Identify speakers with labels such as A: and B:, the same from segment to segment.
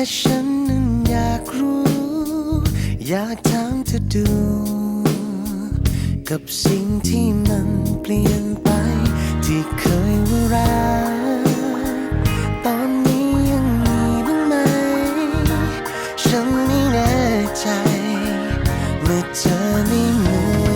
A: แต่ฉันนั้นอยากรู้ อยากถามเธอดู กับสิ่งที่มันเปลี่ยนไป ที่เคยว่ารักตอนนี้ยังมีบ้างไหม ฉันไม่แน่ใจ เมื่อเธอไม่เหมือน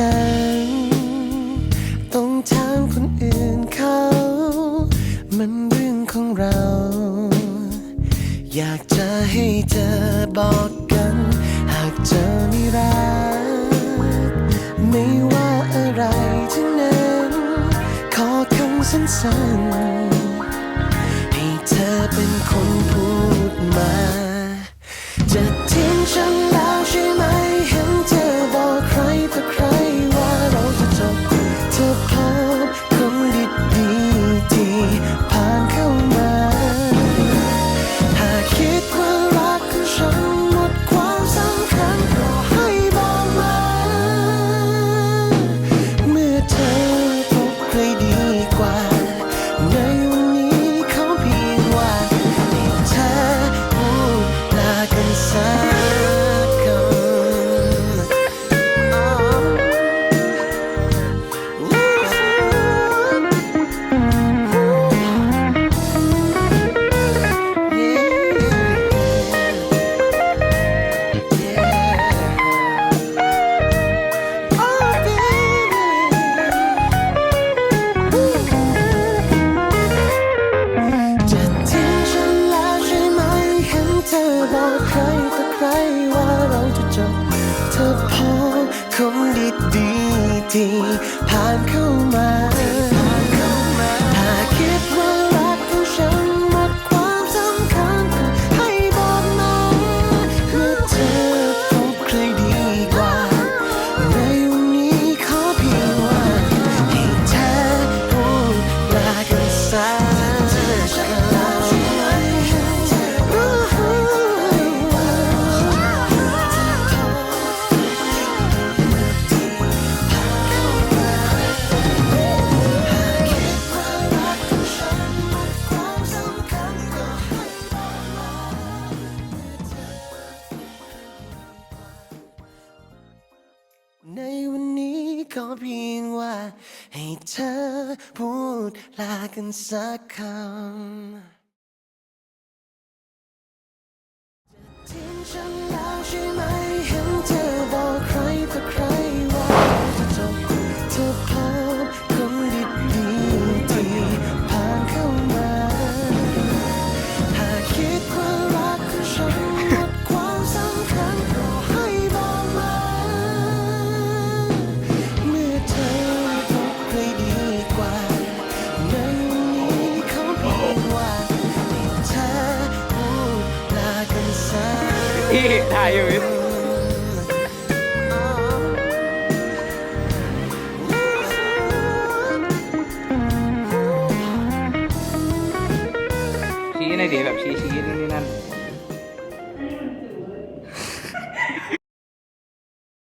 A: ฉัน ต้องถามคนอื่นเขา มันเรื่องของเรา อยากจะให้เธอบอกกัน หากเธอไม่รัก ไม่ว่าอะไรที่นั้น ขอคำสั้นๆ ให้เธอเป็นคนพูดมา จะที เธอพบคนดีๆที่ผ่านเข้ามา ในวันนี้ขอเพียงว่า ให้เธอพูดลากันสักคำจะทิ้งฉัน พี่ถ่ายอยู่ชี้ในเดี๋ย
B: แบบชี้ชี้นั่นนี่นั่น